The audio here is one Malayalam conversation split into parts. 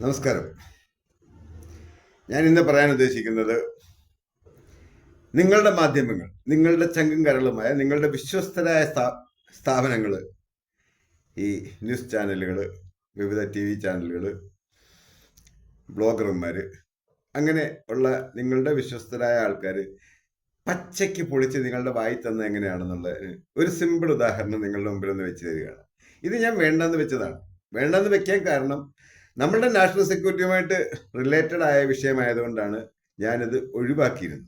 നമസ്കാരം. ഞാൻ ഇന്ന് പറയാൻ ഉദ്ദേശിക്കുന്നത് നിങ്ങളുടെ മാധ്യമങ്ങൾ നിങ്ങളുടെ ചങ്കും കരളുമായ നിങ്ങളുടെ വിശ്വസ്തരായ സ്ഥാപനങ്ങൾ ഈ ന്യൂസ് ചാനലുകൾ വിവിധ ടി വി ചാനലുകൾ ബ്ലോഗർമാർ അങ്ങനെ ഉള്ള നിങ്ങളുടെ വിശ്വസ്തരായ ആൾക്കാർ പച്ചയ്ക്ക് പൊളിച്ച് നിങ്ങളുടെ വായി തന്ന എങ്ങനെയാണെന്നുള്ള ഒരു സിമ്പിൾ ഉദാഹരണം നിങ്ങളുടെ മുമ്പിൽ ഒന്ന് വെച്ച് തരികയാണ്. ഇത് ഞാൻ വേണ്ടെന്ന് വെച്ചതാണ്. വേണ്ടെന്ന് വെക്കാൻ കാരണം നമ്മളുടെ നാഷണൽ സെക്യൂരിറ്റിയുമായിട്ട് റിലേറ്റഡ് ആയ വിഷയമായതുകൊണ്ടാണ് ഞാനിത് ഒഴിവാക്കിയിരുന്നത്.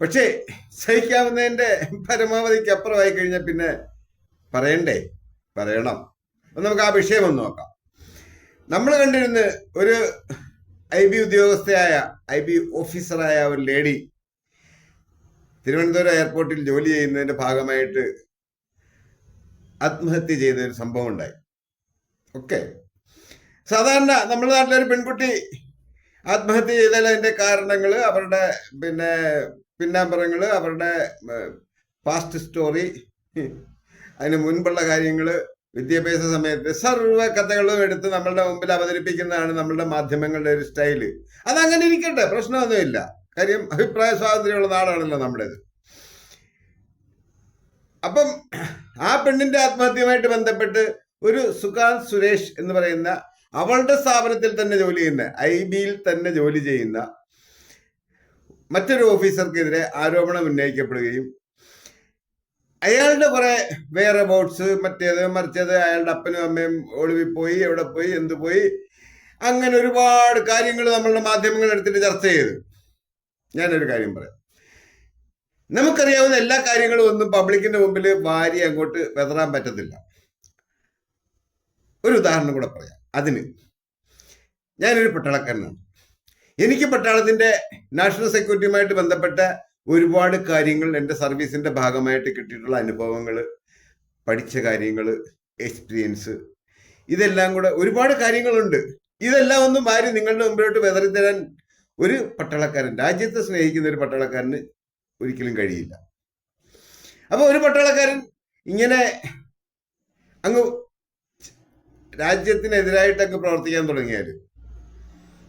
പക്ഷേ സഹിക്കാവുന്നതിന്റെ പരമാവധിക്ക് അപ്പുറമായി കഴിഞ്ഞാൽ പിന്നെ പറയണ്ടേ? പറയണം. അപ്പം നമുക്ക് ആ വിഷയം ഒന്ന് നോക്കാം. നമ്മൾ കണ്ടിരുന്ന് ഒരു ഐ ബി ഉദ്യോഗസ്ഥയായ ഐ ബി ഓഫീസറായ ഒരു ലേഡി തിരുവനന്തപുരം എയർപോർട്ടിൽ ജോലി ചെയ്യുന്നതിന്റെ ഭാഗമായിട്ട് ആത്മഹത്യ ചെയ്ത ഒരു സംഭവം ഉണ്ടായി. ഓക്കെ? സാധാരണ നമ്മുടെ നാട്ടിലൊരു പെൺകുട്ടി ആത്മഹത്യ ചെയ്താൽ അതിന്റെ കാരണങ്ങൾ അവരുടെ പിന്നെ പിന്നാമ്പറങ്ങൾ അവരുടെ പാസ്റ്റ് സ്റ്റോറി അതിന് മുൻപുള്ള കാര്യങ്ങൾ വിദ്യാഭ്യാസ സമയത്ത് സർവ കഥകളും എടുത്ത് നമ്മളുടെ മുമ്പിൽ അവതരിപ്പിക്കുന്നതാണ് നമ്മളുടെ മാധ്യമങ്ങളുടെ ഒരു സ്റ്റൈൽ. അതങ്ങനെ ഇരിക്കട്ടെ പ്രശ്നമൊന്നുമില്ല. കാര്യം അഭിപ്രായ സ്വാതന്ത്ര്യമുള്ള നാടാണല്ലോ നമ്മുടേത്. അപ്പം ആ പെണ്ണിന്റെ ആത്മഹത്യയുമായിട്ട് ബന്ധപ്പെട്ട് ഒരു സുകാന്ത് സുരേഷ് എന്ന് പറയുന്ന അവളുടെ സ്ഥാപനത്തിൽ തന്നെ ജോലി ചെയ്യുന്ന ഐ ബിയിൽ തന്നെ ജോലി ചെയ്യുന്ന മറ്റൊരു ഓഫീസർക്കെതിരെ ആരോപണം ഉന്നയിക്കപ്പെടുകയും അയാളുടെ കുറെ വേറെ ബോട്ട്സ് മറ്റേത് മറിച്ചത് അയാളുടെ അപ്പനും അമ്മയും ഒളിവിൽ പോയി എവിടെ പോയി എന്ത് പോയി അങ്ങനെ ഒരുപാട് കാര്യങ്ങൾ നമ്മളുടെ മാധ്യമങ്ങൾ എടുത്തിട്ട് ചർച്ച ചെയ്തു. ഞാനൊരു കാര്യം പറയാം. നമുക്കറിയാവുന്ന എല്ലാ കാര്യങ്ങളും ഒന്നും പബ്ലിക്കിന്റെ മുമ്പിൽ വാരി അങ്ങോട്ട് വെതറാൻ പറ്റത്തില്ല. ഒരു ഉദാഹരണം കൂടെ പറയാം. അതിന് ഞാനൊരു പട്ടാളക്കാരനാണ്. എനിക്ക് പട്ടാളത്തിന്റെ നാഷണൽ സെക്യൂരിറ്റിയുമായിട്ട് ബന്ധപ്പെട്ട ഒരുപാട് കാര്യങ്ങൾ എന്റെ സർവീസിന്റെ ഭാഗമായിട്ട് കിട്ടിയിട്ടുള്ള അനുഭവങ്ങൾ പഠിച്ച കാര്യങ്ങൾ എക്സ്പീരിയൻസ് ഇതെല്ലാം കൂടെ ഒരുപാട് കാര്യങ്ങളുണ്ട്. ഇതെല്ലാം ഒന്നും ആരും നിങ്ങളുടെ മുമ്പിലോട്ട് വെതറി തരാൻ ഒരു പട്ടാളക്കാരൻ രാജ്യത്തെ സ്നേഹിക്കുന്ന ഒരു പട്ടാളക്കാരന് ഒരിക്കലും കഴിയില്ല. അപ്പോൾ ഒരു പട്ടാളക്കാരൻ ഇങ്ങനെ അങ്ങ് രാജ്യത്തിനെതിരായിട്ട് അങ്ങ് പ്രവർത്തിക്കാൻ തുടങ്ങിയാൽ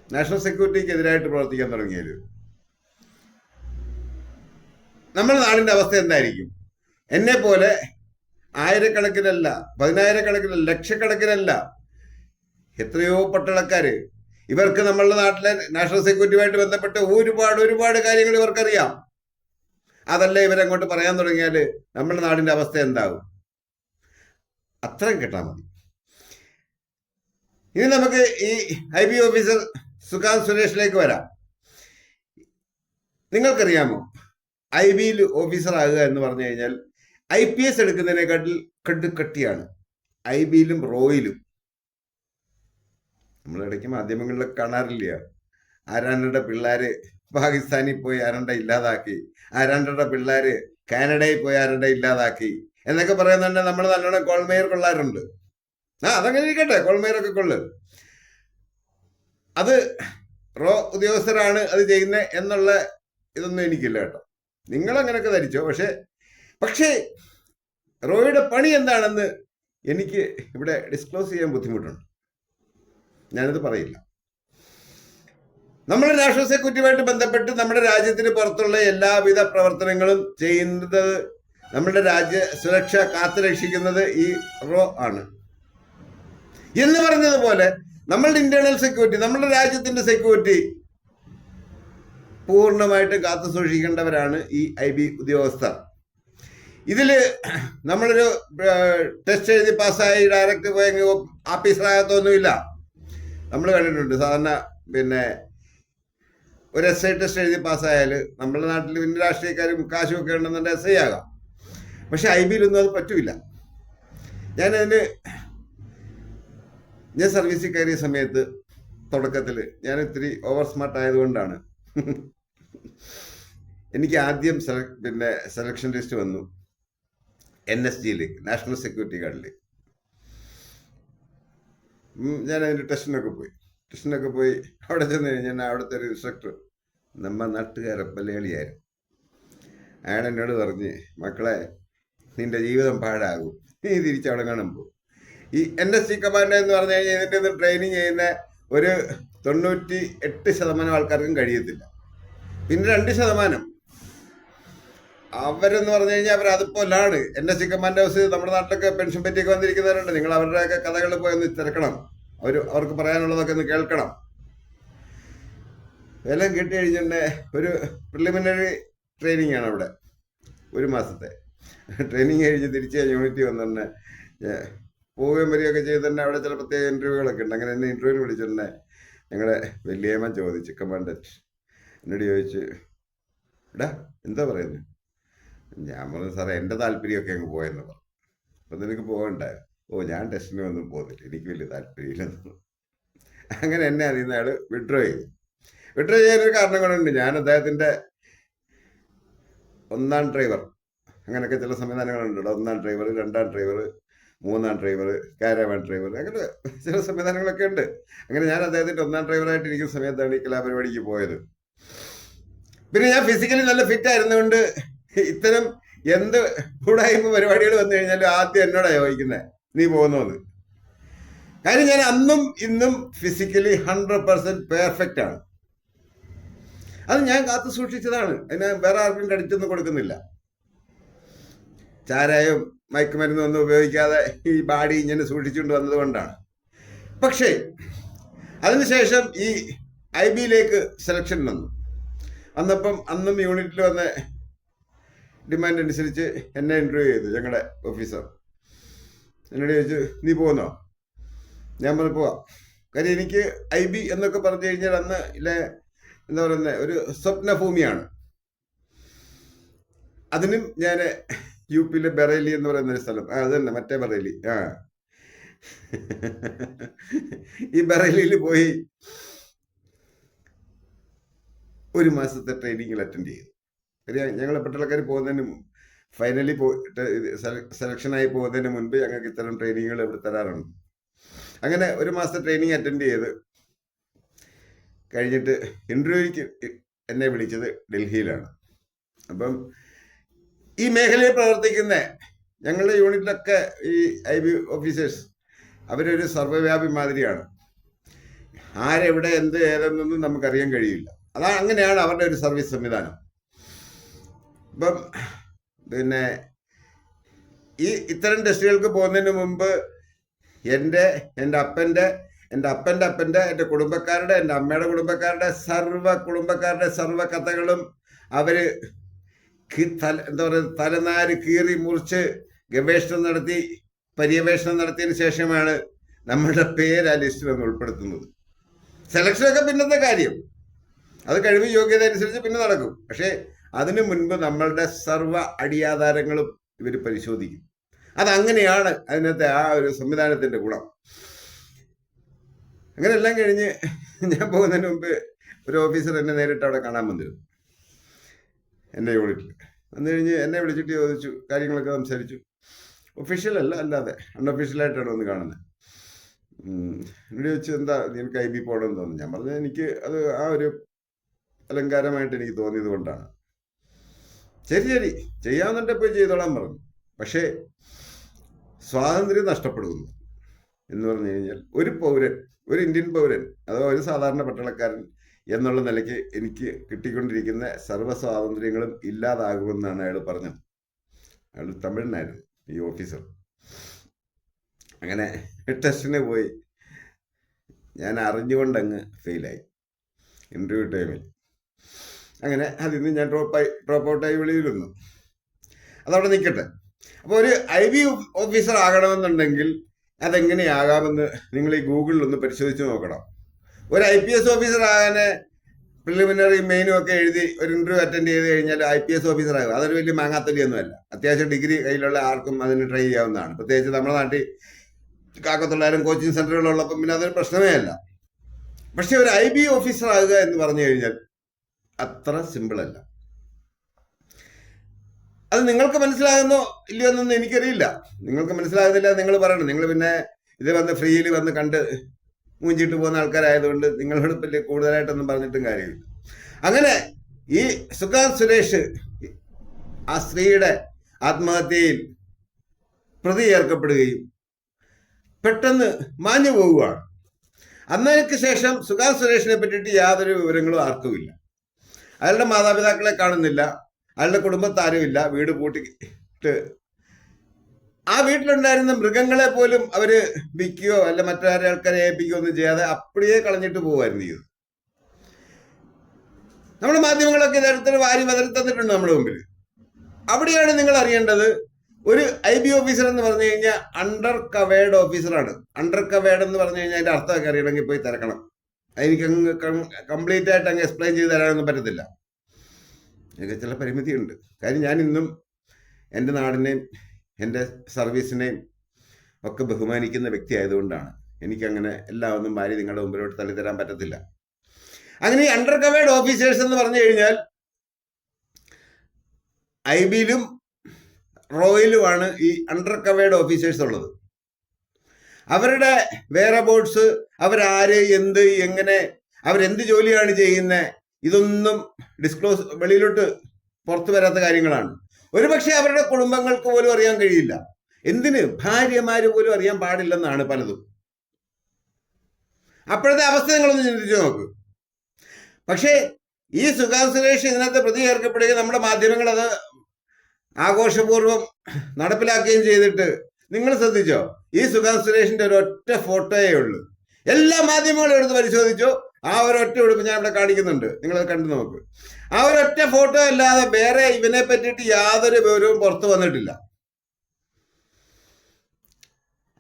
നാഷണൽ സെക്യൂരിറ്റിക്ക് എതിരായിട്ട് പ്രവർത്തിക്കാൻ തുടങ്ങിയാൽ നമ്മുടെ നാടിന്റെ അവസ്ഥ എന്തായിരിക്കും? എന്നെ പോലെ ആയിരക്കണക്കിനല്ല പതിനായിരക്കണക്കിനല്ല ലക്ഷക്കണക്കിനല്ല എത്രയോ പട്ടാളക്കാര് ഇവർക്ക് നമ്മളുടെ നാട്ടിലെ നാഷണൽ സെക്യൂരിറ്റിയുമായിട്ട് ബന്ധപ്പെട്ട് ഒരുപാട് ഒരുപാട് കാര്യങ്ങൾ ഇവർക്കറിയാം. അതല്ല ഇവരങ്ങോട്ട് പറയാൻ തുടങ്ങിയാൽ നമ്മുടെ നാടിന്റെ അവസ്ഥ എന്താകും അത്രയും കേട്ടാൽ മതി. ഇനി നമുക്ക് ഈ ഐ ബി ഓഫീസർ സുഖാന്ത് സുരേഷിലേക്ക് വരാം. നിങ്ങൾക്കറിയാമോ ഐ ബിയിൽ ഓഫീസർ ആകുക എന്ന് പറഞ്ഞു കഴിഞ്ഞാൽ ഐ പി എസ് എടുക്കുന്നതിനെക്കാട്ടിൽ കടുക്കട്ടിയാണ് ഐ ബിയിലും റോയിലും നമ്മളിടയ്ക്ക് മാധ്യമങ്ങളിലൊക്കെ കാണാറില്ല? ആരാണ്ടയുടെ പിള്ളേര് പാകിസ്ഥാനിൽ പോയി ആരണ്ട ഇല്ലാതാക്കി ആരാണ്ടയുടെ പിള്ളേര് കാനഡയിൽ പോയി ആരണ്ട ഇല്ലാതാക്കി എന്നൊക്കെ പറയുന്നുണ്ട്. നമ്മൾ നല്ലോണം കോൾമേയർ കൊള്ളാറുണ്ട്. ആ അതങ്ങനെ ഇരിക്കട്ടെ. കൊള്ളമേരൊക്കെ കൊള്ളു. അത് റോ ഉദ്യോഗസ്ഥരാണ് അത് ചെയ്യുന്നത് എന്നുള്ള ഇതൊന്നും എനിക്കില്ല കേട്ടോ. നിങ്ങൾ അങ്ങനെയൊക്കെ ധരിച്ചോ? പക്ഷേ പക്ഷേ റോയുടെ പണി എന്താണെന്ന് എനിക്ക് ഇവിടെ ഡിസ്ക്ലോസ് ചെയ്യാൻ ബുദ്ധിമുട്ടുണ്ട്. ഞാനത് പറയില്ല. നമ്മുടെ നാഷണൽ സെക്യൂരിറ്റിയുമായിട്ട് ബന്ധപ്പെട്ട് നമ്മുടെ രാജ്യത്തിന് പുറത്തുള്ള എല്ലാവിധ പ്രവർത്തനങ്ങളും ചെയ്യുന്നത് നമ്മുടെ രാജ്യ സുരക്ഷ കാത്തുരക്ഷിക്കുന്നത് ഈ റോ ആണ്. എന്ന് പറഞ്ഞതുപോലെ നമ്മളുടെ ഇന്റേണൽ സെക്യൂരിറ്റി നമ്മളുടെ രാജ്യത്തിന്റെ സെക്യൂരിറ്റി പൂർണമായിട്ട് കാത്തു സൂക്ഷിക്കേണ്ടവരാണ് ഈ ഐ ബി ഉദ്യോഗസ്ഥർ. ഇതിൽ നമ്മളൊരു ടെസ്റ്റ് എഴുതി പാസ്സായി ഡയറക്റ്റ് പോയെങ്കിൽ ആഫീസറാകത്തൊന്നുമില്ല നമ്മൾ കണ്ടിട്ടുണ്ട് സാധാരണ പിന്നെ ഒരു എസ് ഐ ടെസ്റ്റ് എഴുതി പാസ്സായാൽ നമ്മുടെ നാട്ടിൽ പിന്നെ രാഷ്ട്രീയക്കാരും കാശും ഒക്കെ ഉണ്ടെന്നുണ്ടെങ്കിൽ എസ് ഐ ആകാം. പക്ഷെ ഐ ബിയിലൊന്നും അത് പറ്റൂല. ഞാനതിന് ഞാൻ സർവീസിൽ കയറിയ സമയത്ത് തുടക്കത്തിൽ ഞാൻ ഇത്തിരി ഓവർ സ്മാർട്ട് ആയതുകൊണ്ടാണ്. എനിക്ക് ആദ്യം പിന്നെ സെലക്ഷൻ ലിസ്റ്റ് വന്നു. എൻ എസ് ജിയിൽ നാഷണൽ സെക്യൂരിറ്റി ഗാർഡിൽ ഞാൻ അതിന്റെ ടെസ്റ്റിനൊക്കെ പോയി. ടെസ്റ്റിനൊക്കെ പോയി അവിടെ ചെന്ന് കഴിഞ്ഞാൽ അവിടുത്തെ ഒരു ഇൻസ്ട്രക്ടർ നമ്മ നാട്ടുകാരെ മലയാളിയായിരുന്നു അയാൾ എന്നോട് പറഞ്ഞ് മക്കളെ നിന്റെ ജീവിതം പാഴാകും. നീ തിരിച്ചവിടെ കാണുമ്പോൾ ഈ എൻ എസ് സി കമാൻഡോ എന്ന് പറഞ്ഞു കഴിഞ്ഞാൽ ഇതിന്റെ ട്രെയിനിങ് ചെയ്യുന്ന ഒരു തൊണ്ണൂറ്റി എട്ട് ശതമാനം ആൾക്കാർക്കും കഴിയത്തില്ല. പിന്നെ രണ്ട് ശതമാനം. അവരെന്ന് പറഞ്ഞു കഴിഞ്ഞാൽ അവർ അതുപോലാണ്. എന്റെ സി കമാൻഡ് ഹൗസ് നമ്മുടെ നാട്ടിലൊക്കെ പെൻഷൻ പറ്റിയൊക്കെ വന്നിരിക്കുന്നവരുണ്ട്. നിങ്ങൾ അവരുടെയൊക്കെ കഥകൾ പോയി ഒന്ന് തിരക്കണം. അവർ അവർക്ക് പറയാനുള്ളതൊക്കെ ഒന്ന് കേൾക്കണം. എല്ലാം കിട്ടി കഴിഞ്ഞിട്ട് ഒരു പ്രിലിമിനറി ട്രെയിനിങ് ആണ് അവിടെ. ഒരു മാസത്തെ. ട്രെയിനിങ് കഴിഞ്ഞ് തിരിച്ച് യൂണിറ്റി വന്നിട്ട് പോവുകയും വരികയൊക്കെ ചെയ്ത് തന്നെ അവിടെ ചില പ്രത്യേക ഇന്റർവ്യൂകളൊക്കെ ഉണ്ട്. അങ്ങനെ എന്നെ ഇന്റർവ്യൂവിന് വിളിച്ചിട്ടുണ്ടെ ഞങ്ങളുടെ വലിയമ്മ ചോദിച്ചു കമാൻഡന്റ് എന്നോട് ചോദിച്ചു എടാ എന്താ പറയുന്നത് ഞാൻ പറഞ്ഞു സാറേ എന്റെ താല്പര്യമൊക്കെ അങ്ങ് പോയെന്ന് പറഞ്ഞു. അപ്പം നിനക്ക് പോകണ്ടേ? ഓ ഞാൻ ടെസ്റ്റിന് ഒന്നും പോകുന്നില്ല എനിക്ക് വലിയ താല്പര്യമില്ലെന്ന് അങ്ങനെ എന്നെ അതിൽ നിന്ന് അയാൾ വിഡ്രോ ചെയ്തു. വിഡ്രോ ചെയ്യാനൊരു കാരണം കൊണ്ടുണ്ട് ഞാൻ അദ്ദേഹത്തിന്റെ ഒന്നാം ഡ്രൈവർ അങ്ങനെയൊക്കെ ചില സംവിധാനങ്ങളുണ്ട്. ഒന്നാം ഡ്രൈവർ രണ്ടാം ഡ്രൈവർ മൂന്നാം ഡ്രൈവർ കാരവാൻ ഡ്രൈവർ അങ്ങനെ ചില സംവിധാനങ്ങളൊക്കെ ഉണ്ട്. അങ്ങനെ ഞാൻ അദ്ദേഹത്തിന്റെ ഒന്നാം ഡ്രൈവറായിട്ട് ഇരിക്കുന്ന സമയത്താണ് ഈ കലാപരിപാടിക്ക് പോയത്. പിന്നെ ഞാൻ ഫിസിക്കലി നല്ല ഫിറ്റ് ആയിരുന്നുകൊണ്ട് ഇത്തരം എന്ത് കൂടായ്മ പരിപാടികൾ വന്നു കഴിഞ്ഞാലും ആദ്യം എന്നോട് ചോദിക്കുന്നത് നീ പോകുന്നോന്ന് കാര്യം ഞാൻ അന്നും ഇന്നും ഫിസിക്കലി ഹൺഡ്രഡ് പെർസെന്റ് പെർഫെക്റ്റ് ആണ്. അത് ഞാൻ കാത്തു സൂക്ഷിച്ചതാണ്. അതിന് വേറെ ആർക്കും കടിച്ചൊന്നും കൊടുക്കുന്നില്ല. ചാരായം മയക്കുമരുന്നും ഒന്നും ഉപയോഗിക്കാതെ ഈ ബാഡി ഇങ്ങനെ സൂക്ഷിച്ചുകൊണ്ട് വന്നതുകൊണ്ടാണ്. പക്ഷേ അതിനുശേഷം ഈ ഐ ബിയിലേക്ക് സെലക്ഷൻ വന്നു. അന്നപ്പം അന്നും യൂണിറ്റിൽ വന്ന ഡിമാൻഡ് അനുസരിച്ച് എന്നെ ഇന്റർവ്യൂ ചെയ്തു ഞങ്ങളുടെ ഓഫീസർ എന്നോട് ചോദിച്ചു നീ പോകുന്നോ ഞാൻ പറഞ്ഞു പോവാം. കാര്യം എനിക്ക് ഐ ബി എന്നൊക്കെ പറഞ്ഞു കഴിഞ്ഞാൽ അന്ന് ഇല്ലേ എന്താ പറയുന്നത് ഒരു സ്വപ്നഭൂമിയാണ്. അതിനും ഞാൻ യു പിയിലെ ബറേലി എന്ന് പറയുന്ന ഒരു സ്ഥലം. ആ അത് തന്നെ മറ്റേ ബറേലി. ആ. ഈ ബറേലിയിൽ പോയി ഒരു മാസത്തെ ട്രെയിനിങ്ങിൽ അറ്റൻഡ് ചെയ്തു. ഞങ്ങൾ പട്ടാളക്കാർ പോകുന്നതിന് ഫൈനലി പോയിട്ട് സെലക്ഷനായി പോകുന്നതിന് മുൻപ് ഞങ്ങൾക്ക് ഇത്തരം ട്രെയിനിങ്ങുകൾ ഇവിടെ തരാറുണ്ട്. അങ്ങനെ ഒരു മാസത്തെ ട്രെയിനിങ് അറ്റൻഡ് ചെയ്ത് കഴിഞ്ഞിട്ട് ഇന്റർവ്യൂക്ക് എന്നെ വിളിച്ചത് ഡൽഹിയിലാണ്. അപ്പം ഈ മേഖലയിൽ പ്രവർത്തിക്കുന്ന ഞങ്ങളുടെ യൂണിറ്റിലൊക്കെ ഈ ഐ ബി ഓഫീസേഴ്സ് അവരൊരു സർവവ്യാപി മാതിരിയാണ്. ആരെവിടെ എന്ത് ഏതെന്നൊന്നും നമുക്കറിയാൻ കഴിയില്ല. അതാ അങ്ങനെയാണ് അവരുടെ ഒരു സർവീസ് സംവിധാനം. ഇപ്പം പിന്നെ ഈ ഇത്തരം ടെസ്റ്റുകൾക്ക് പോകുന്നതിന് മുമ്പ് എന്റെ എന്റെ അപ്പന്റെ എന്റെ അപ്പന്റെ അപ്പന്റെ എന്റെ കുടുംബക്കാരുടെ എന്റെ അമ്മയുടെ കുടുംബക്കാരുടെ സർവ കുടുംബക്കാരുടെ സർവ കഥകളും തല എന്താ പറയുക തലനാര് കീറി മുറിച്ച് ഗവേഷണം നടത്തി പര്യവേഷണം നടത്തിയതിന് ശേഷമാണ് നമ്മളുടെ പേര് ആ ലിസ്റ്റിൽ ഒന്ന് ഉൾപ്പെടുത്തുന്നത്. സെലക്ഷനൊക്കെ പിന്നത്തെ കാര്യം. അത് കഴിവ് യോഗ്യത അനുസരിച്ച് പിന്നെ നടക്കും. പക്ഷേ അതിനു മുൻപ് നമ്മളുടെ സർവ അടിയാധാരങ്ങളും ഇവർ പരിശോധിക്കും. അതങ്ങനെയാണ് അതിനകത്തെ ആ ഒരു സംവിധാനത്തിന്റെ ഗുണം. അങ്ങനെ എല്ലാം കഴിഞ്ഞ് ഞാൻ പോകുന്നതിന് മുമ്പ് ഒരു ഓഫീസർ എന്നെ നേരിട്ട് അവിടെ കാണാൻ വന്നിരുന്നു. എന്റെ യൂണിറ്റിൽ വന്നു കഴിഞ്ഞ് എന്നെ വിളിച്ചിട്ട് ചോദിച്ചു കാര്യങ്ങളൊക്കെ സംസാരിച്ചു. ഒഫീഷ്യൽ അല്ല അല്ലാതെ അൺഒഫീഷ്യലായിട്ടാണ് ഒന്ന് കാണുന്നത്. എന്നോട് ചോദിച്ചു എന്താ നിനക്ക് ഐ ബി പോകണമെന്ന് തോന്നുന്നു? ഞാൻ പറഞ്ഞു എനിക്ക് അത് ആ ഒരു അലങ്കാരമായിട്ട് എനിക്ക് തോന്നിയത് കൊണ്ടാണ്. ശരി ശരി. ചെയ്യാമെന്നുണ്ടപ്പോൾ ചെയ്തോളാൻ പറഞ്ഞു. പക്ഷേ സ്വാതന്ത്ര്യം നഷ്ടപ്പെടുന്നു എന്ന് പറഞ്ഞു കഴിഞ്ഞാൽ ഒരു പൗരൻ ഒരു ഇന്ത്യൻ പൗരൻ അഥവാ ഒരു സാധാരണ പട്ടാളക്കാരൻ എന്നുള്ള നിലയ്ക്ക് എനിക്ക് കിട്ടിക്കൊണ്ടിരിക്കുന്ന സർവ സ്വാതന്ത്ര്യങ്ങളും ഇല്ലാതാകുമെന്നാണ് അയാൾ പറഞ്ഞത്. അയാൾ തമിഴനായിരുന്നു ഈ ഓഫീസർ. അങ്ങനെ ടെസ്റ്റിന് പോയി. ഞാൻ അറിഞ്ഞുകൊണ്ടങ്ങ് ഫെയിലായി ഇന്റർവ്യൂ ടൈമിൽ അങ്ങനെ അതിൽ നിന്ന് ഞാൻ ഡ്രോപ്പായി ഡ്രോപ്പ് ഔട്ടായി വെളിയിൽ വന്നു അതവിടെ നിൽക്കട്ടെ. അപ്പോൾ ഒരു ഐ ബി ഓഫീസർ ആകണമെന്നുണ്ടെങ്കിൽ അതെങ്ങനെയാകാമെന്ന് നിങ്ങൾ ഈ ഗൂഗിളിൽ ഒന്ന് പരിശോധിച്ച് നോക്കണം. ഒരു ഐ പി എസ് ഓഫീസർ ആകാൻ പ്രിലിമിനറി മെയിനും ഒക്കെ എഴുതി ഒരു ഇന്റർവ്യൂ അറ്റൻഡ് ചെയ്ത് കഴിഞ്ഞാൽ ഐ പി എസ് ഓഫീസർ ആകും. അതൊരു വലിയ മാങ്ങാത്തടിയൊന്നുമല്ല അത്യാവശ്യം ഡിഗ്രി കയ്യിലുള്ള ആർക്കും അതിന് ട്രൈ ചെയ്യാവുന്നതാണ്. പ്രത്യേകിച്ച് നമ്മുടെ നാട്ടിൽ കാക്കത്തൊള്ളായിരം കോച്ചിങ് സെന്ററുകളുള്ളപ്പം പിന്നെ അതൊരു പ്രശ്നമേ അല്ല. പക്ഷെ ഒരു ഐ ബി ഓഫീസർ ആകുക എന്ന് പറഞ്ഞു കഴിഞ്ഞാൽ അത്ര സിമ്പിൾ അല്ല. അത് നിങ്ങൾക്ക് മനസ്സിലാകുന്നോ ഇല്ലയോ എന്നൊന്നും എനിക്കറിയില്ല. നിങ്ങൾക്ക് മനസ്സിലാകുന്നില്ല നിങ്ങൾ പറയണം. നിങ്ങൾ പിന്നെ ഇത് വന്ന് ഫ്രീയിൽ വന്ന് കണ്ട് മൂഞ്ചിട്ട് പോകുന്ന ആൾക്കാരായതുകൊണ്ട് നിങ്ങളോട് വലിയ കൂടുതലായിട്ടൊന്നും പറഞ്ഞിട്ടും കാര്യമില്ല. അങ്ങനെ ഈ സുകാന്ത് സുരേഷ് ആ സ്ത്രീയുടെ ആത്മഹത്യയിൽ പ്രതി ചേർക്കപ്പെടുകയും പെട്ടെന്ന് മാഞ്ഞു പോവുകയാണ്. അന്നേക്ക് ശേഷം സുകാന്ത് സുരേഷിനെ പറ്റിയിട്ട് യാതൊരു വിവരങ്ങളും ആർക്കുമില്ല. അയാളുടെ മാതാപിതാക്കളെ കാണുന്നില്ല. അയാളുടെ കുടുംബത്താരുമില്ല. വീട് പൂട്ടിട്ട് ആ വീട്ടിലുണ്ടായിരുന്ന മൃഗങ്ങളെ പോലും അവർ വിൽക്കുകയോ അല്ല മറ്റാരെ ആൾക്കാരെ ഏൽപ്പിക്കുകയോ ഒന്നും ചെയ്യാതെ അപ്പടിയേ കളഞ്ഞിട്ട് പോകുമായിരുന്നു ഇത്. നമ്മുടെ മാധ്യമങ്ങളൊക്കെ ഇതരത്തിൽ വാരി വതറി തന്നിട്ടുണ്ട് നമ്മുടെ മുമ്പിൽ. അവിടെയാണ് നിങ്ങൾ അറിയേണ്ടത് ഒരു ഐ ബി ഓഫീസർ എന്ന് പറഞ്ഞു കഴിഞ്ഞാൽ അണ്ടർ കവേർഡ് ഓഫീസറാണ്. അണ്ടർ കവേർഡ് എന്ന് പറഞ്ഞു കഴിഞ്ഞാൽ അതിന്റെ അർത്ഥമൊക്കെ അറിയണമെങ്കിൽ പോയി തിരക്കണം. എനിക്ക് അങ്ങ് കംപ്ലീറ്റ് ആയിട്ട് അങ്ങ് എക്സ്പ്ലെയിൻ ചെയ്ത് തരാനൊന്നും പറ്റത്തില്ല. എനിക്ക് ചില പരിമിതിയുണ്ട്. കാര്യം ഞാൻ ഇന്നും എന്റെ നാടിനെയും എന്റെ സർവീസിനെയും ഒക്കെ ബഹുമാനിക്കുന്ന വ്യക്തി ആയതുകൊണ്ടാണ്. എനിക്കങ്ങനെ എല്ലാം ഒന്നും ഭാര്യ നിങ്ങളുടെ മുമ്പിലോട്ട് തള്ളിത്തരാൻ പറ്റത്തില്ല. അങ്ങനെ ഈ അണ്ടർ കവേർഡ് ഓഫീസേഴ്സ് എന്ന് പറഞ്ഞു കഴിഞ്ഞാൽ ഐ ബിയിലും റോയിലുമാണ് ഈ അണ്ടർ കവേർഡ് ഓഫീസേഴ്സ് ഉള്ളത്. അവരുടെ വേറെ ബോർഡ്സ് അവരാര് എന്ത് എങ്ങനെ അവരെന്ത് ജോലിയാണ് ചെയ്യുന്നത് ഇതൊന്നും ഡിസ്ക്ലോസ് വെളിയിലോട്ട് പുറത്തു വരാത്ത കാര്യങ്ങളാണ്. ഒരുപക്ഷെ അവരുടെ കുടുംബങ്ങൾക്ക് പോലും അറിയാൻ കഴിയില്ല. എന്തിന്? ഭാര്യമാര് പോലും അറിയാൻ പാടില്ലെന്നാണ് പലതും. അപ്പോഴത്തെ അവസ്ഥ നിങ്ങളൊന്ന് ചിന്തിച്ചു നോക്ക്. പക്ഷേ ഈ സുഖാന്ത് സുരേഷ് ഇതിനകത്ത് പ്രതി ചേർക്കപ്പെടുകയും നമ്മുടെ മാധ്യമങ്ങൾ അത് ആഘോഷപൂർവം നടപ്പിലാക്കുകയും ചെയ്തിട്ട് നിങ്ങൾ ശ്രദ്ധിച്ചോ? ഈ സുഖാന്ത് സുരേഷിന്റെ ഒരു ഒറ്റ ഫോട്ടോയേ ഉള്ളൂ. എല്ലാ മാധ്യമങ്ങളും എടുത്ത് പരിശോധിച്ചോ. ആ ഒരു ഒറ്റ ഉടുപ്പ് ഞാൻ ഇവിടെ കാണിക്കുന്നുണ്ട്. നിങ്ങളത് കണ്ടു നോക്ക്. ആ ഒരൊറ്റ ഫോട്ടോ അല്ലാതെ വേറെ ഇവനെ പറ്റിയിട്ട് യാതൊരു വിവരവും പുറത്തു വന്നിട്ടില്ല.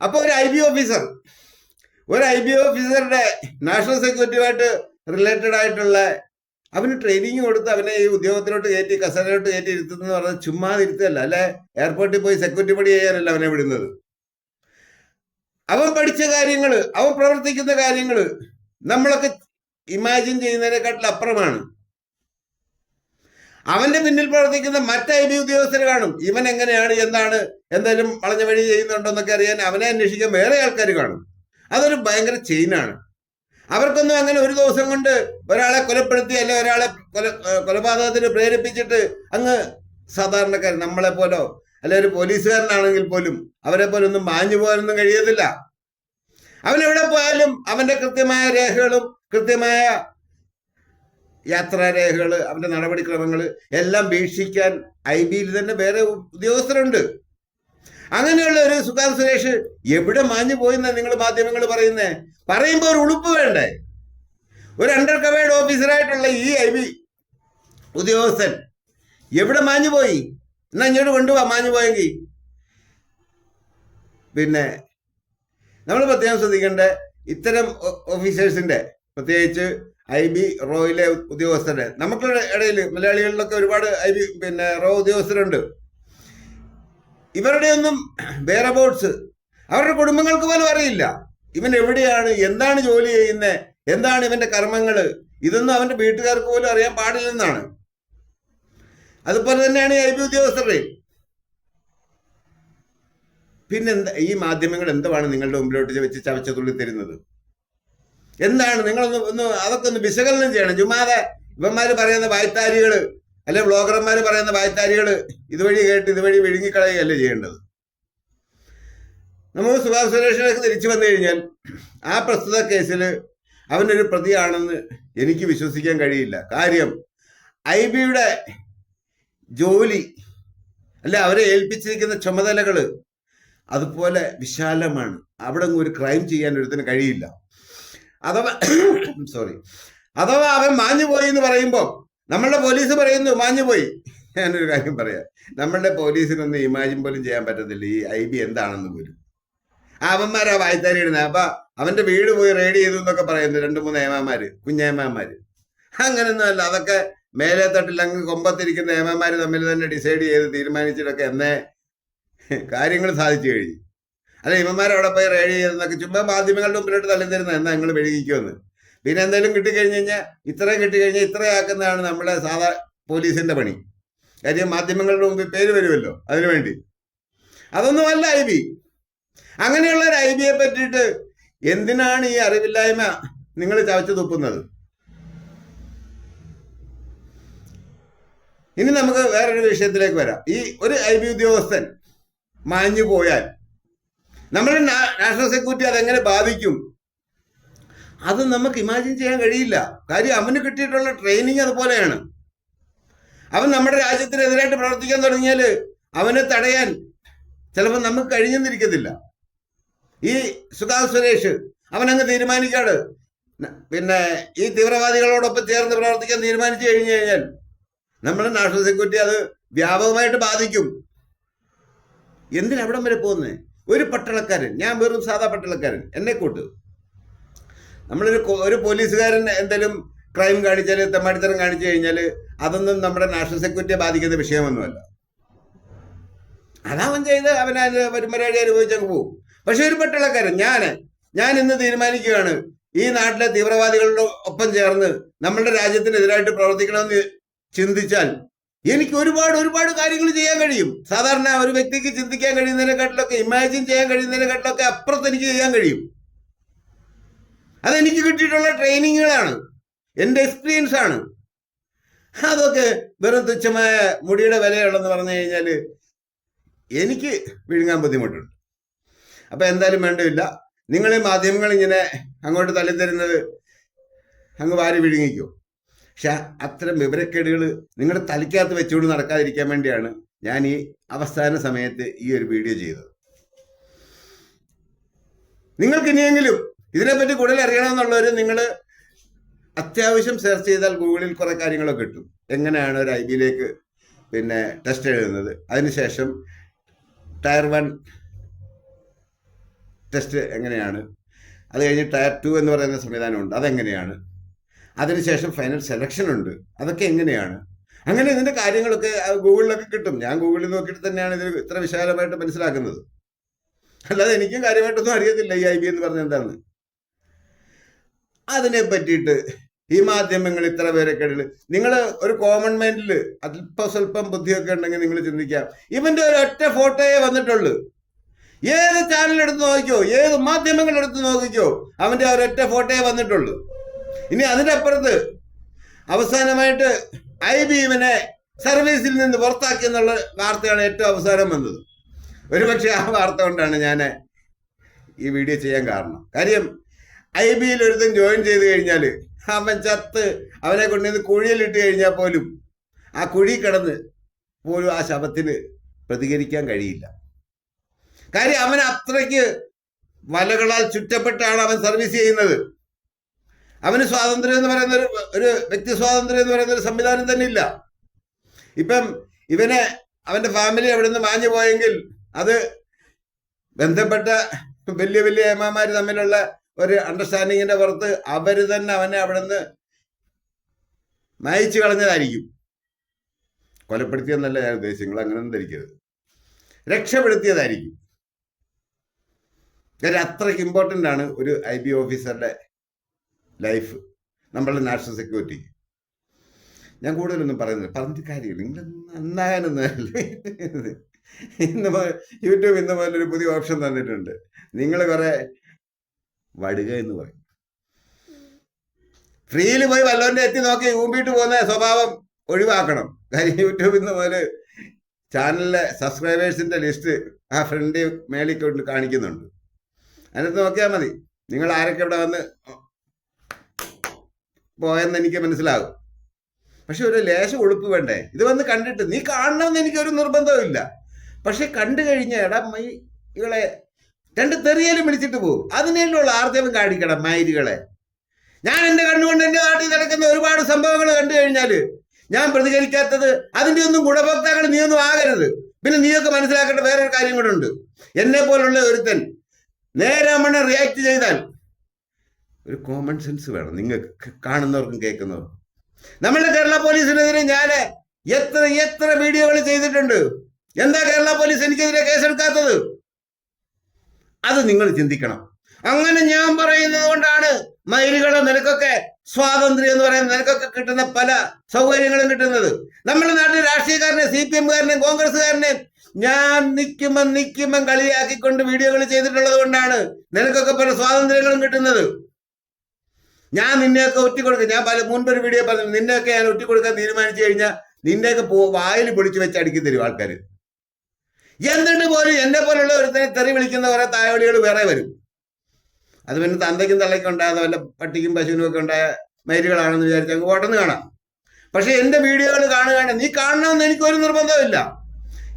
അപ്പൊ ഒരു ഐ ബി ഓഫീസർ ഒരു ഐ ബി ഓഫീസറുടെ നാഷണൽ സെക്യൂരിറ്റിയുമായിട്ട് റിലേറ്റഡ് ആയിട്ടുള്ള അവന് ട്രെയിനിങ് കൊടുത്ത് അവനെ ഈ ഉദ്യോഗത്തിലോട്ട് കയറ്റി കസേരയിലോട്ട് കയറ്റി ഇരുത്തുന്നതെന്ന് പറഞ്ഞാൽ ചുമ്മാ ഇരുത്തല്ല അല്ലെ? എയർപോർട്ടിൽ പോയി സെക്യൂരിറ്റി പണി ചെയ്യാനല്ല അവനെ വിടുന്നത്. അവൻ പഠിച്ച കാര്യങ്ങൾ അവൻ പ്രവർത്തിക്കുന്ന കാര്യങ്ങൾ നമ്മളൊക്കെ ഇമാജിൻ ചെയ്യുന്നതിനെക്കാട്ടിൽ അപ്പുറമാണ് അവന്റെ പിന്നിൽ പ്രവർത്തിക്കുന്ന മറ്റ് ഐ ബി ഉദ്യോഗസ്ഥർ കാണും. ഇവൻ എങ്ങനെയാണ് എന്താണ് എന്തെങ്കിലും വളഞ്ഞ വഴി ചെയ്യുന്നുണ്ടോ എന്നൊക്കെ അറിയാൻ അവനെ അന്വേഷിക്കാൻ വേറെ ആൾക്കാർ കാണും. അതൊരു ഭയങ്കര ചെയിനാണ് അവർക്കൊന്നും അങ്ങനെ ഒരു ദിവസം കൊണ്ട് ഒരാളെ കൊലപ്പെടുത്തി അല്ലെ ഒരാളെ കൊല കൊലപാതകത്തിന് പ്രേരിപ്പിച്ചിട്ട് അങ്ങ് സാധാരണക്കാർ നമ്മളെ പോലോ അല്ലെ ഒരു പോലീസുകാരനാണെങ്കിൽ പോലും അവരെ പോലെ ഒന്നും മാഞ്ഞു പോകാനൊന്നും കഴിയത്തില്ല. അവൻ എവിടെ പോയാലും അവന്റെ കൃത്യമായ രേഖകളും കൃത്യമായ യാത്രാരേഖകൾ അവന്റെ നടപടിക്രമങ്ങൾ എല്ലാം വീക്ഷിക്കാൻ ഐ ബിയിൽ തന്നെ വേറെ ഉദ്യോഗസ്ഥരുണ്ട്. അങ്ങനെയുള്ള ഒരു സുഖാന് സുരേഷ് എവിടെ മാഞ്ഞു പോയിന്നാ നിങ്ങൾ മാധ്യമങ്ങൾ പറയുന്നേ? പറയുമ്പോൾ ഒരു ഉളുപ്പ് വേണ്ടേ? ഒരു അണ്ടർ കവേർഡ് ഓഫീസറായിട്ടുള്ള ഈ ഐ ബി ഉദ്യോഗസ്ഥൻ എവിടെ മാഞ്ഞു പോയി? എന്നാ ഇങ്ങോട്ട് കൊണ്ടുപോവാ മാഞ്ഞു പോയെങ്കിൽ പിന്നെ നമ്മൾ പ്രത്യേകം ശ്രദ്ധിക്കേണ്ട ഇത്തരം ഓഫീസേഴ്സിന്റെ പ്രത്യേകിച്ച് ഐ ബി റോയിലെ ഉദ്യോഗസ്ഥരുടെ നമുക്കുള്ള ഇടയിൽ മലയാളികളിലൊക്കെ ഒരുപാട് ഐ ബി പിന്നെ റോ ഉദ്യോഗസ്ഥരുണ്ട്. ഇവരുടെ ഒന്നും വേറെ ബോട്ട്സ്. അവരുടെ കുടുംബങ്ങൾക്ക് പോലും അറിയില്ല. ഇവൻ എവിടെയാണ് എന്താണ് ജോലി ചെയ്യുന്നത് എന്താണ് ഇവന്റെ കർമ്മങ്ങൾ ഇതൊന്നും അവന്റെ വീട്ടുകാർക്ക് പോലും അറിയാൻ പാടില്ലെന്നാണ്. അതുപോലെ തന്നെയാണ് ഐ ബി ഉദ്യോഗസ്ഥരുടെ. പിന്നെന്താ ഈ മാധ്യമങ്ങൾ എന്തുവാണ് നിങ്ങളുടെ മുമ്പിലോട്ട് വെച്ച് ചവച്ച തുള്ളി തരുന്നത് എന്താണ് നിങ്ങളൊന്ന് ഒന്ന് അതൊക്കെ ഒന്ന് വിശകലനം ചെയ്യണം. ചുമ്മാതെ ഇവന്മാർ പറയുന്ന വായ്ത്താരികൾ അല്ലെ ബ്ലോഗർമാർ പറയുന്ന വായ്ത്താരികൾ ഇതുവഴി കേട്ട് ഇതുവഴി വിഴുങ്ങിക്കളയുകയല്ലേ ചെയ്യേണ്ടത്? നമുക്ക് സുഭാഷ് സുരേഷിലേക്ക് തിരിച്ചു വന്നു കഴിഞ്ഞാൽ ആ പ്രസ്തുത കേസിൽ അവനൊരു പ്രതിയാണെന്ന് എനിക്ക് വിശ്വസിക്കാൻ കഴിയില്ല. കാര്യം ഐ ബിയുടെ ജോലി അല്ല അവരെ ഏൽപ്പിച്ചിരിക്കുന്ന ചുമതലകൾ അതുപോലെ വിശാലമാണ്. അവിടെ ഒരു ക്രൈം ചെയ്യാൻ ഒരുത്തിന് കഴിയില്ല. അഥവാ സോറി അഥവാ അവൻ മാഞ്ഞു പോയി എന്ന് പറയുമ്പോൾ നമ്മളുടെ പോലീസ് പറയുന്നു മാഞ്ഞു പോയി. ഞാനൊരു കാര്യം പറയാം. നമ്മളുടെ പോലീസിനൊന്നും ഇമാജിൻ പോലും ചെയ്യാൻ പറ്റത്തില്ല. ഈ ഐ ബി എന്താണെന്ന് പോലും. ആ അവന്മാരാ വായ്ത്താരി ഇടുന്നത് അപ്പൊ അവന്റെ വീട് പോയി റെയ്ഡ് ചെയ്തു എന്നൊക്കെ പറയുന്നു. രണ്ട് മൂന്ന് ഏമാമാര് കുഞ്ഞേമാമാര് അങ്ങനൊന്നും അല്ല. അതൊക്കെ മേലെ തട്ടിൽ അങ്ങ് കൊമ്പത്തിരിക്കുന്ന ഏമാമാര് തമ്മിൽ തന്നെ ഡിസൈഡ് ചെയ്ത് തീരുമാനിച്ചിട്ടൊക്കെ എന്നെ കാര്യങ്ങൾ സാധിച്ചു കഴിഞ്ഞു. അല്ല ഇവന്മാർ അവിടെ പോയി റേഡ് ചെയ്തെന്നൊക്കെ ചുമ്മാ മാധ്യമങ്ങളുടെ മുമ്പിലോട്ട് തള്ളി തരുന്നത് എന്നാ നിങ്ങൾ വെഴുകിക്കുമെന്ന് പിന്നെ എന്തെങ്കിലും കിട്ടിക്കഴിഞ്ഞ് കഴിഞ്ഞാൽ ഇത്രയും കിട്ടിക്കഴിഞ്ഞാൽ ഇത്രയാക്കുന്നതാണ് നമ്മുടെ സാധാ പോലീസിന്റെ പണി. കാര്യം മാധ്യമങ്ങളുടെ മുമ്പിൽ പേര് വരുമല്ലോ അതിനുവേണ്ടി അതൊന്നും അല്ല ഐ ബി അങ്ങനെയുള്ള ഒരു ഐ ബിയെ പറ്റിയിട്ട് എന്തിനാണ് ഈ അറിവില്ലായ്മ നിങ്ങൾ ചവച്ചു തുപ്പുന്നത്? ഇനി നമുക്ക് വേറൊരു വിഷയത്തിലേക്ക് വരാം. ഈ ഒരു ഐ ബി ഉദ്യോഗസ്ഥൻ മാഞ്ഞു പോയാൽ നമ്മുടെ നാഷണൽ സെക്യൂരിറ്റി അതെങ്ങനെ ബാധിക്കും? അത് നമുക്ക് ഇമാജിൻ ചെയ്യാൻ കഴിയില്ല. കാര്യം അവന് കിട്ടിയിട്ടുള്ള ട്രെയിനിങ് അതുപോലെയാണ്. അവൻ നമ്മുടെ രാജ്യത്തിനെതിരായിട്ട് പ്രവർത്തിക്കാൻ തുടങ്ങിയാൽ അവനെ തടയാൻ ചിലപ്പോൾ നമുക്ക് കഴിഞ്ഞെന്നിരിക്കത്തില്ല. ഈ സുഗാവ് സുരേഷ് അവനങ്ങ് തീരുമാനിക്കാട്. പിന്നെ ഈ തീവ്രവാദികളോടൊപ്പം ചേർന്ന് പ്രവർത്തിക്കാൻ തീരുമാനിച്ചു കഴിഞ്ഞു കഴിഞ്ഞാൽ നമ്മുടെ നാഷണൽ സെക്യൂരിറ്റി അത് വ്യാപകമായിട്ട് ബാധിക്കും. എന്തിനവിടം വരെ പോകുന്നത് ഒരു പട്ടാളക്കാരൻ ഞാൻ വെറും സാധാ പട്ടാളക്കാരൻ എന്നെ കൂട്ട്. നമ്മളൊരു ഒരു പോലീസുകാരൻ എന്തെങ്കിലും ക്രൈം കാണിച്ചാൽ തെമ്മാടിത്തരം കാണിച്ചു കഴിഞ്ഞാൽ അതൊന്നും നമ്മുടെ നാഷണൽ സെക്യൂരിറ്റിയെ ബാധിക്കുന്ന വിഷയമൊന്നുമല്ല. അതവൻ ചെയ്ത് അവൻ അതിന് വരുമ്പരാടി അനുഭവിച്ചങ്ങ് പോകും പക്ഷെ ഒരു പട്ടാളക്കാരൻ ഞാൻ ഞാൻ ഇന്ന് തീരുമാനിക്കുകയാണ് ഈ നാട്ടിലെ തീവ്രവാദികളുടെ ഒപ്പം ചേർന്ന് നമ്മളുടെ രാജ്യത്തിനെതിരായിട്ട് പ്രവർത്തിക്കണമെന്ന് ചിന്തിച്ചാൽ എനിക്ക് ഒരുപാട് ഒരുപാട് കാര്യങ്ങൾ ചെയ്യാൻ കഴിയും. സാധാരണ ഒരു വ്യക്തിക്ക് ചിന്തിക്കാൻ കഴിയുന്നതിനെക്കാട്ടിലൊക്കെ ഇമാജിൻ ചെയ്യാൻ കഴിയുന്നതിനെക്കാട്ടിലൊക്കെ അപ്പുറത്ത് എനിക്ക് ചെയ്യാൻ കഴിയും. അതെനിക്ക് കിട്ടിയിട്ടുള്ള ട്രെയിനിങ്ങുകളാണ്. എന്റെ എക്സ്പീരിയൻസ് ആണ്. അതൊക്കെ വെറും തുച്ഛമായ മുടിയുടെ വിലയുള്ളെന്ന് പറഞ്ഞു കഴിഞ്ഞാൽ എനിക്ക് വിഴുങ്ങാൻ ബുദ്ധിമുട്ടുണ്ട്. അപ്പൊ എന്തായാലും വേണ്ടമില്ല നിങ്ങളെ മാധ്യമങ്ങൾ ഇങ്ങനെ അങ്ങോട്ട് തള്ളിത്തരുന്നത് അങ്ങ് വാരി വിഴുങ്ങിക്കോ. പക്ഷെ അത്തരം വിവരക്കേടുകൾ നിങ്ങളുടെ തലയ്ക്കകത്ത് വെച്ചുകൊണ്ട് നടക്കാതിരിക്കാൻ വേണ്ടിയാണ് ഞാൻ ഈ അവസാന സമയത്ത് ഈ ഒരു വീഡിയോ ചെയ്തത്. നിങ്ങൾക്ക് ഇനിയെങ്കിലും ഇതിനെപ്പറ്റി കൂടുതൽ അറിയണമെന്നുള്ളവർ നിങ്ങൾ അത്യാവശ്യം സെർച്ച് ചെയ്താൽ ഗൂഗിളിൽ കുറെ കാര്യങ്ങളൊക്കെ കിട്ടും. എങ്ങനെയാണ് ഒരു ഐ ബിയിലേക്ക് പിന്നെ ടെസ്റ്റ് എഴുതുന്നത്? അതിനുശേഷം ടയർ വൺ ടെസ്റ്റ് എങ്ങനെയാണ്? അത് കഴിഞ്ഞ് ടയർ ടു എന്ന് പറയുന്ന സംവിധാനമുണ്ട്. അതെങ്ങനെയാണ്? അതിനുശേഷം ഫൈനൽ സെലക്ഷൻ ഉണ്ട്. അതൊക്കെ എങ്ങനെയാണ്? അങ്ങനെ ഇതിന്റെ കാര്യങ്ങളൊക്കെ ഗൂഗിളിലൊക്കെ കിട്ടും. ഞാൻ ഗൂഗിളിൽ നോക്കിയിട്ട് തന്നെയാണ് ഇതിന് ഇത്ര വിശാലമായിട്ട് മനസ്സിലാക്കുന്നത്. അല്ലാതെ എനിക്കും കാര്യമായിട്ടൊന്നും അറിയത്തില്ല ഈ ഐ ബി എന്ന് പറഞ്ഞ എന്താന്ന് അതിനെ പറ്റിയിട്ട് ഈ മാധ്യമങ്ങൾ ഇത്ര പേരൊക്കെ നിങ്ങൾ ഒരു കോമൺ മൈൻഡിൽ അല്പം സ്വല്പം ബുദ്ധിയൊക്കെ ഉണ്ടെങ്കിൽ നിങ്ങൾ ചിന്തിക്കാം. ഇവന്റെ ഒരു ഒറ്റ ഫോട്ടോയെ വന്നിട്ടുള്ളൂ. ഏത് ചാനൽ എടുത്ത് നോക്കിക്കോ ഏത് മാധ്യമങ്ങൾ എടുത്ത് നോക്കിക്കോ അവന്റെ ഒരൊറ്റ ഫോട്ടോയെ വന്നിട്ടുള്ളൂ. ഇനി അതിനപ്പുറത്ത് അവസാനമായിട്ട് ഐ ബി എമ്മിനെ സർവീസിൽ നിന്ന് പുറത്താക്കി എന്നുള്ള വാർത്തയാണ് ഏറ്റവും അവസാനം വന്നത്. ഒരുപക്ഷെ ആ വാർത്ത കൊണ്ടാണ് ഞാൻ ഈ വീഡിയോ ചെയ്യാൻ കാരണം. കാര്യം ഐ ബിയിൽ ഒരുത്തൻ ജോയിൻ ചെയ്ത് കഴിഞ്ഞാൽ അവൻ ചത്ത് അവനെ കൊണ്ടുവന്ന് കുഴിയിലിട്ട് കഴിഞ്ഞാൽ പോലും ആ കുഴി കിടന്ന് പോലും ആ ശവത്തിന് പ്രതികരിക്കാൻ കഴിയില്ല. കാര്യം അവൻ അത്രയ്ക്ക് വലകളാൽ ചുറ്റപ്പെട്ടാണ് അവൻ സർവീസ് ചെയ്യുന്നത്. അവന് സ്വാതന്ത്ര്യം എന്ന് പറയുന്ന ഒരു ഒരു വ്യക്തി സ്വാതന്ത്ര്യം എന്ന് പറയുന്ന ഒരു സംവിധാനം തന്നെ ഇല്ല. ഇപ്പം ഇവനെ അവന്റെ ഫാമിലി അവിടെ നിന്ന് മാഞ്ഞു പോയെങ്കിൽ അത് ബന്ധപ്പെട്ട വലിയ വലിയ ഏമാമാര് തമ്മിലുള്ള ഒരു അണ്ടർസ്റ്റാൻഡിങ്ങിന്റെ പുറത്ത് അവർ തന്നെ അവനെ അവിടെ നിന്ന് നയിച്ചു കളഞ്ഞതായിരിക്കും. കൊലപ്പെടുത്തിയെന്നല്ല ഞാൻ ഉദ്ദേശിച്ചത്. നിങ്ങൾ അങ്ങനെ ധരിക്കരുത്. രക്ഷപ്പെടുത്തിയതായിരിക്കും. കാര്യം അത്രയ്ക്ക് ഇമ്പോർട്ടന്റ് ആണ് ഒരു ഐ ബി ഓഫീസറുടെ ലൈഫ് നമ്മളുടെ നാഷണൽ സെക്യൂരിറ്റി. ഞാൻ കൂടുതലൊന്നും പറയുന്നില്ല. പറഞ്ഞിട്ട് കാര്യമില്ല. നിങ്ങൾ നന്നാകാനൊന്നുമല്ല ഇന്ന് യൂട്യൂബ് ഇന്ന് പോലൊരു ഒരു പുതിയ ഓപ്ഷൻ തന്നിട്ടുണ്ട്. നിങ്ങൾ കുറെ വടുക എന്ന് പറയും. ഫ്രീയിൽ പോയി വല്ലവന്റെ എത്തി നോക്കി ഊമ്പിയിട്ട് പോകുന്ന സ്വഭാവം ഒഴിവാക്കണം. കാര്യം യൂട്യൂബ് ഇന്ന് പോലെ ചാനലിലെ സബ്സ്ക്രൈബേഴ്സിന്റെ ലിസ്റ്റ് ആ ഫ്രണ്ട് മേളിൽ കൊണ്ട് കാണിക്കുന്നുണ്ട്. അതിനകത്ത് നോക്കിയാൽ മതി. നിങ്ങൾ ആരൊക്കെ ഇവിടെ വന്ന് പോയെന്ന് എനിക്ക് മനസ്സിലാകും. പക്ഷെ ഒരു ലേശം ഒഴുപ്പ് വേണ്ടേ? ഇത് വന്ന് കണ്ടിട്ട് നീ കാണണമെന്ന് എനിക്ക് ഒരു നിർബന്ധവും ഇല്ല. പക്ഷെ കണ്ടു കഴിഞ്ഞ എടാ മൈ ഇകളെ രണ്ട് തെറിയലും വിളിച്ചിട്ട് പോകും. അതിനുള്ള ആർജവം കാണിക്കണം മൈരികളെ ഞാൻ എന്റെ കണ്ണുകൊണ്ട് എന്റെ നാട്ടിൽ നടക്കുന്ന ഒരുപാട് സംഭവങ്ങൾ കണ്ടു കഴിഞ്ഞാൽ ഞാൻ പ്രതികരിക്കാത്തത് അതിന്റെ ഒന്നും ഗുണഭോക്താക്കൾ നീയൊന്നും ആകരുത്. പിന്നെ നീയൊക്കെ മനസ്സിലാക്കേണ്ട വേറൊരു കാര്യം കൂടെ ഉണ്ട്. എന്നെ പോലുള്ള ഒരുത്തൻ നേരെ റിയാക്ട് ചെയ്താൽ ഒരു കോമൺ സെൻസ് വേണം. നിങ്ങൾക്ക് കാണുന്നവർക്കും കേൾക്കുന്നവർക്കും. നമ്മളുടെ കേരള പോലീസിനെതിരെ ഞാൻ എത്ര എത്ര വീഡിയോകൾ ചെയ്തിട്ടുണ്ട്. എന്താ കേരള പോലീസ് എനിക്കെതിരെ കേസെടുക്കാത്തത്? അത് നിങ്ങൾ ചിന്തിക്കണം. അങ്ങനെ ഞാൻ പറയുന്നത് കൊണ്ടാണ് മയിലുകളെ നിനക്കൊക്കെ സ്വാതന്ത്ര്യം എന്ന് പറയുന്ന നിനക്കൊക്കെ കിട്ടുന്ന പല സൗകര്യങ്ങളും കിട്ടുന്നത്. നമ്മുടെ നാട്ടിൽ രാഷ്ട്രീയക്കാരനെ സി പി എമ്മുകാരനെയും കോൺഗ്രസ്സുകാരനെയും ഞാൻ നിൽക്കുമ്പം നിൽക്കുമ്പം കളിയാക്കിക്കൊണ്ട് വീഡിയോകൾ ചെയ്തിട്ടുള്ളത് കൊണ്ടാണ് നിനക്കൊക്കെ പല സ്വാതന്ത്ര്യങ്ങളും കിട്ടുന്നത്. ഞാൻ നിന്നെയൊക്കെ ഒറ്റിക്കൊടുക്കും. ഞാൻ പല മുൻപൊരു വീഡിയോ പറഞ്ഞു നിന്നെയൊക്കെ ഞാൻ ഒറ്റിക്കൊടുക്കാൻ തീരുമാനിച്ചു കഴിഞ്ഞാൽ നിന്നെയൊക്കെ വായിൽ പൊളിച്ചു വെച്ച് അടുക്കി തരും ആൾക്കാർ എന്നിട്ട് പോലും എന്നെ പോലുള്ള ഒരുത്തനെ തെറി വിളിക്കുന്ന കുറെ തായോളികൾ വേറെ വരും. അത് പിന്നെ തന്തയ്ക്കും തള്ളയ്ക്കും ഉണ്ടായത് വല്ല പട്ടിക്കും പശുവിനും ഒക്കെ ഉണ്ടായ മൈലുകളാണെന്ന് വിചാരിച്ച് അങ്ങ് ഓട്ടെന്ന് കാണാം. പക്ഷെ എന്റെ വീഡിയോകൾ കാണുകയാണ്. നീ കാണണമെന്ന് എനിക്കൊരു നിർബന്ധമില്ല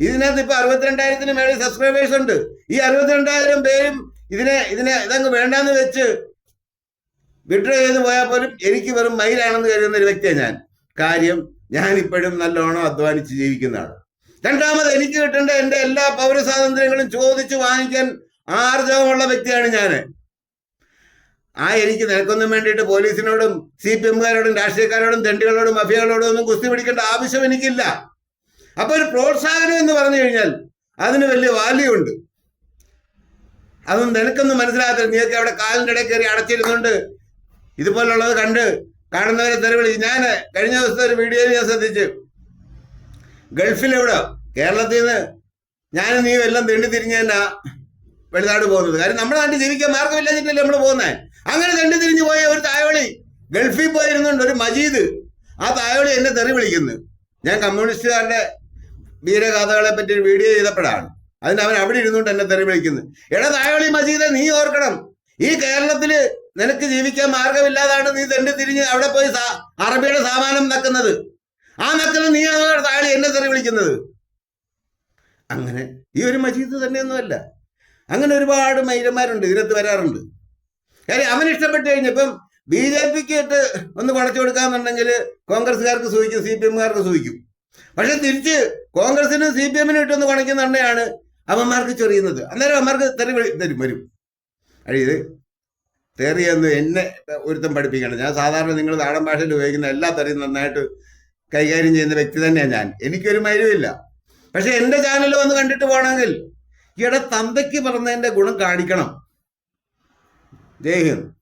ഇതിനകത്ത് ഇപ്പൊ അറുപത്തിരണ്ടായിരത്തിന് മേളിൽ സബ്സ്ക്രൈബേഴ്സ് ഉണ്ട്. ഈ അറുപത്തിരണ്ടായിരം പേരും ഇതിനെ ഇതിനെ ഇതങ്ങ് വേണ്ടാന്ന് വെച്ച് വിഡ്രോ ചെയ്ത് പോയാൽ പോലും എനിക്ക് വെറും മയിലാണെന്ന് കരുതുന്ന ഒരു വ്യക്തിയാണ് ഞാൻ. കാര്യം ഞാൻ ഇപ്പോഴും നല്ലോണം അധ്വാനിച്ച് ജീവിക്കുന്നതാണ്. രണ്ടാമത് എനിക്ക് കിട്ടേണ്ട എന്റെ എല്ലാ പൗരസ്വാതന്ത്ര്യങ്ങളും ചോദിച്ചു വാങ്ങിക്കാൻ ആർജവമുള്ള വ്യക്തിയാണ് ഞാൻ. ആ എനിക്ക് നിനക്കൊന്നും വേണ്ടിയിട്ട് പോലീസിനോടും സി പി എമ്മുകാരോടും രാഷ്ട്രീയക്കാരോടും തെണ്ടികളോടും മഫിയകളോടും ഒന്നും കുസ്തി പിടിക്കേണ്ട ആവശ്യം എനിക്കില്ല. അപ്പൊ ഒരു പ്രോത്സാഹനം എന്ന് പറഞ്ഞു കഴിഞ്ഞാൽ അതിന് വലിയ വാല്യൂ ഉണ്ട്. അതൊന്നും നിനക്കൊന്നും മനസ്സിലാകത്തില്ല. നീയൊക്കെ അവിടെ കാലിന്റെ ഇടയിൽ കയറി അടച്ചിരുന്നുകൊണ്ട് ഇതുപോലുള്ളത് കണ്ട് കാണുന്നവരെ തെരുവിളി ഞാൻ കഴിഞ്ഞ ദിവസത്തെ ഒരു വീഡിയോയിൽ ഞാൻ ശ്രദ്ധിച്ചു. ഗൾഫിലെവിടെ കേരളത്തിൽ നിന്ന് ഞാൻ നീ എല്ലാം തെണ്ടി തിരിഞ്ഞ വെളിനാട് പോകുന്നത്. കാര്യം നമ്മുടെ നാട്ടിൽ ജീവിക്കാൻ മാർഗമില്ലാഞ്ഞിട്ടല്ലേ നമ്മൾ പോകുന്നത് അങ്ങനെ തെണ്ടി തിരിഞ്ഞു പോയ ഒരു തായോളി ഗൾഫിൽ പോയിരുന്നുണ്ട് ഒരു മജീദ്. ആ തായോളി എന്നെ തെറി വിളിക്കുന്നു. ഞാൻ കമ്മ്യൂണിസ്റ്റുകാരുടെ വീരഗാഥകളെ പറ്റി ഒരു വീഡിയോ ചെയ്തപ്പോഴാണ്. അതിന് അവൻ അവിടെ ഇരുന്നുകൊണ്ട് എന്നെ തെറി വിളിക്കുന്നു. എടാ തായോളി മജീദെ നീ ഓർക്കണം. ഈ കേരളത്തിൽ നിനക്ക് ജീവിക്കാൻ മാർഗമില്ലാതാണ് നീ തെണ്ടി തിരിഞ്ഞ് അവിടെ പോയി അറബിയുടെ സാമാനം നക്കുന്നത് ആ നക്കുന്ന നീ താഴെ എന്നെ തെറി വിളിക്കുന്നത്. അങ്ങനെ ഈ ഒരു മജീദ് തന്നെയൊന്നുമല്ല. അങ്ങനെ ഒരുപാട് മൈലന്മാരുണ്ട് ഇതിനകത്ത് വരാറുണ്ട്. കാര്യം അവൻ ഇഷ്ടപ്പെട്ട് കഴിഞ്ഞപ്പം ബി ജെ പിക്ക് ഇട്ട് ഒന്ന് കുടച്ചു കൊടുക്കാന്നുണ്ടെങ്കിൽ കോൺഗ്രസ്സുകാർക്ക് സൂഹിക്കും സി പി എമ്മുകാർക്ക് സൂഹിക്കും പക്ഷെ തിരിച്ച് കോൺഗ്രസിനും സി പി എമ്മിനും ഇട്ടൊന്ന് കുണയ്ക്കുന്നുണ്ടെയാണ് അവന്മാർക്ക് ചൊറിയുന്നത്. അന്നേരം അവന്മാർക്ക് തെറി തരും വരും. അഴി ഇത് എന്ന് എന്നെ ഒരുത്തം പഠിപ്പിക്കണം ഞാൻ സാധാരണ നിങ്ങൾ നാടൻ ഭാഷയിൽ ഉപയോഗിക്കുന്ന എല്ലാ തെറിയും നന്നായിട്ട് കൈകാര്യം ചെയ്യുന്ന വ്യക്തി തന്നെയാണ് ഞാൻ. എനിക്കൊരു മരുവില്ല പക്ഷെ എന്റെ ചാനൽ വന്ന് കണ്ടിട്ട് പോകണമെങ്കിൽ ഈയിടെ തന്തയ്ക്ക് പറഞ്ഞതിന്റെ ഗുണം കാണിക്കണം. ജയ് ഹിന്ദ്.